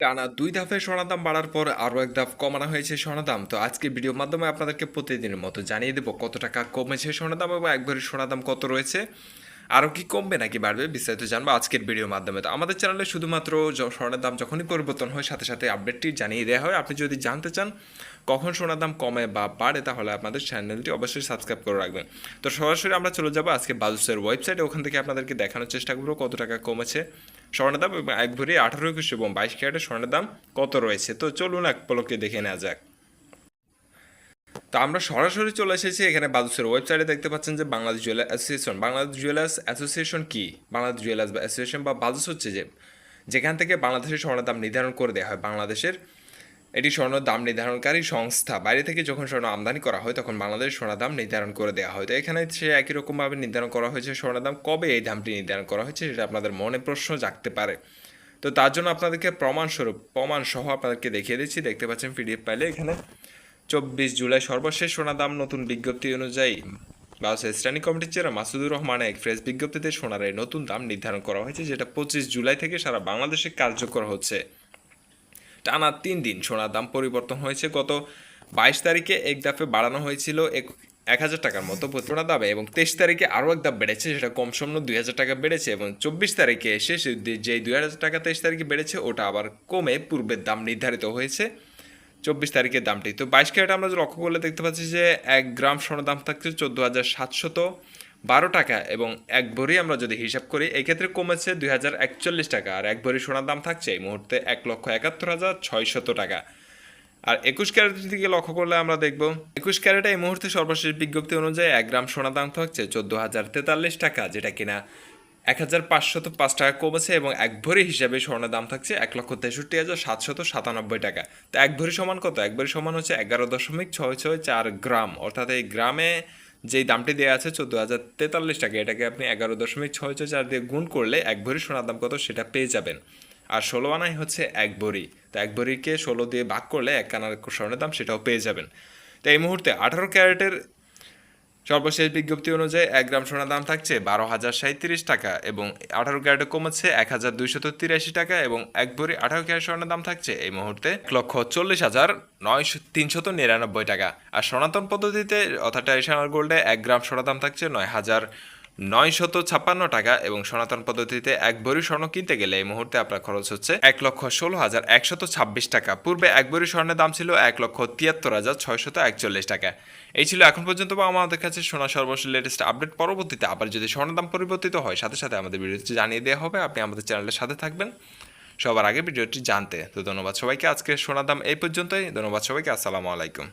টানা দুই ধাপে সোনার বাড়ার পর আরও এক ধাপ কমানো হয়েছে সোনার তো আজকে ভিডিওর মাধ্যমে আপনাদেরকে প্রতিদিনের মতো জানিয়ে দেবো কত টাকা কমেছে সোনার এবং একবারে সোনার কত রয়েছে। আরও কি কমবে নাকি বাড়বে বিস্তারিত জানব আজকের ভিডিওর মাধ্যমে। তো আমাদের চ্যানেলে শুধুমাত্র স্বর্ণের দাম যখনই পরিবর্তন হয়, সাথে সাথে আপডেটটি জানিয়ে দেওয়া হয়। আপনি যদি জানতে চান কখন সোনার দাম কমে বা বাড়ে, তাহলে আপনাদের চ্যানেলটি অবশ্যই সাবস্ক্রাইব করে রাখবেন। তো সরাসরি আমরা চলে যাব আজকে বাজুসের ওয়েবসাইটে ওখান থেকে আপনাদেরকে দেখানোর চেষ্টা করব কত টাকা কমেছে স্বর্ণের দাম এবং এক ভরি আঠারো একুশ এবং বাইশ ক্যারেটের স্বর্ণের দাম কত রয়েছে। তো চলুন এক পলকে দেখে নেওয়া যাক। তো আমরা সরাসরি চলে এসেছি এখানে বাদুসের ওয়েবসাইটে দেখতে পাচ্ছেন যে Bangladesh jeweller association Bangladesh jewellers association কি? বাংলাদেশ জুয়েলার্স বা অ্যাসোসিয়েশন বা বাদুস হচ্ছে যে, যেখান থেকে বাংলাদেশের স্বর্ণের দাম নির্ধারণ করে দেওয়া হয়। বাংলাদেশের এটি স্বর্ণ দাম নির্ধারণকারী সংস্থা। বাইরে থেকে যখন স্বর্ণ আমদানি করা হয়, তখন বাংলাদেশ সোনার দাম নির্ধারণ করে দেওয়া হয়। তো এখানে সে একই রকমভাবে নির্ধারণ করা হয়েছে সোনার দাম কবে এই দামটি নির্ধারণ করা হয়েছে, সেটা আপনাদের মনে প্রশ্ন জাগতে পারে। তো তার জন্য আপনাদেরকে প্রমাণস্বরূপ, প্রমাণসহ আপনাদেরকে দেখিয়ে দিচ্ছি। দেখতে পাচ্ছেন পিডিএফ পাইলে এখানে চব্বিশ জুলাই সর্বশেষ সোনা দাম নতুন বিজ্ঞপ্তি অনুযায়ী বাংলাদেশ স্ট্যান্ডিং কমিটির চেয়ার মাসুদুর রহমান এক ফ্রেশ বিজ্ঞপ্তিতে সোনার এই নতুন দাম নির্ধারণ করা হয়েছে, যেটা পঁচিশ জুলাই থেকে সারা বাংলাদেশে কার্যকর হচ্ছে। টানা তিন দিন সোনার দাম পরিবর্তন হয়েছে। গত বাইশ তারিখে এক দাপে বাড়ানো হয়েছিল এক এক হাজার টাকার মতো প্রতি সোনার দামে এবং তেইশ তারিখে আরও এক ধাপ বেড়েছে, সেটা কম সম দুই হাজার টাকা বেড়েছে এবং চব্বিশ তারিখে এসে সে যে দুই হাজার টাকা তেইশ তারিখে বেড়েছে, ওটা আবার কমে পূর্বের দাম নির্ধারিত হয়েছে। চব্বিশ তারিখের দামটি। তো বাইশ ক্যারেট আমরা লক্ষ্য করলে দেখতে পাচ্ছি যে এক গ্রাম সোনার দাম থাকছে চোদ্দ হাজার সাতশত বারো টাকা এবং এক ভরি আমরা যদি হিসাব করি এই ক্ষেত্রে কমেছে দুই হাজার একচল্লিশ টাকা আর এক ভরি সোনার দাম থাকছে এই মুহূর্তে এক লক্ষ একাত্তর হাজার ছয়শত টাকা। আর একুশ ক্যারেটের দিকে লক্ষ্য করলে আমরা দেখব, একুশ ক্যারেটে এই মুহূর্তে সর্বশেষ বিজ্ঞপ্তি অনুযায়ী এক গ্রাম সোনার দাম থাকছে চোদ্দ হাজার তেতাল্লিশ টাকা, যেটা কিনা এক হাজার পাঁচশত পাঁচ টাকা কমেছে এবং এক ভরি হিসাবে স্বর্ণের দাম থাকছে এক লক্ষ তেষট্টি হাজার সাতশত সাতানব্বই টাকা। তো এক ভরি সমান কত? এক ভরি সমান হচ্ছে এগারো দশমিক ছয় ছয় চার গ্রাম। অর্থাৎ এই গ্রামে যেই দামটি দেওয়া আছে চোদ্দ হাজার তেতাল্লিশ টাকা, এটাকে আপনি এগারো দশমিক ছয় ছয় চার দিয়ে গুণ করলে এক ভরি সোনার দাম কত? সেটা পেয়ে যাবেন। আর ষোলো আনাই হচ্ছে এক ভরি। তো এক ভরিকে ষোলো দিয়ে ভাগ করলে এক আনার স্বর্ণের দাম সেটাও পেয়ে যাবেন। তো এই মুহূর্তে আঠারো ক্যারেটের সর্বশেষ বিজ্ঞপ্তি অনুযায়ী এক গ্রাম সোনার দাম থাকছে বারো হাজার সাঁত্রিশ টাকা এবং আঠারো ক্যারেটে কমেছে এক হাজার দুইশত তিরাশি টাকা এবং এক ভরি আঠারো ক্যারেট সোনার দাম থাকছে এই মুহূর্তে এক লক্ষ চল্লিশ হাজার নয়শো তিনশত নিরানব্বই টাকা। আর সনাতন পদ্ধতিতে অর্থাৎ ট্র্যাডিশনাল গোল্ডে এক গ্রাম সোনার দাম থাকছে নয় হাজার নয়শত ছাপ্পান্ন টাকা এবং সনাতন পদ্ধতিতে এক ভরি স্বর্ণ কিনতে গেলে এই মুহূর্তে আপনার খরচ হচ্ছে এক লক্ষ ষোলো হাজার একশত ছাব্বিশ টাকা। পূর্বে এক ভরি স্বর্ণের দাম ছিল এক লক্ষ তিয়াত্তর হাজার ছয়শত একচল্লিশ টাকা। এই ছিল এখন পর্যন্ত বা আমাদের কাছে সোনা সর্বশেষ লেটেস্ট আপডেট পরবর্তীতে আবার যদি স্বর্ণের দাম পরিবর্তিত হয়, সাথে সাথে আমাদের ভিডিওটি জানিয়ে দেওয়া হবে। আপনি আমাদের চ্যানেলের সাথে থাকবেন। সবার আগে ভিডিওটি জানতে। তো ধন্যবাদ সবাইকে। আজকে সোনার দাম এই পর্যন্তই। ধন্যবাদ সবাইকে। আসসালামু আলাইকুম।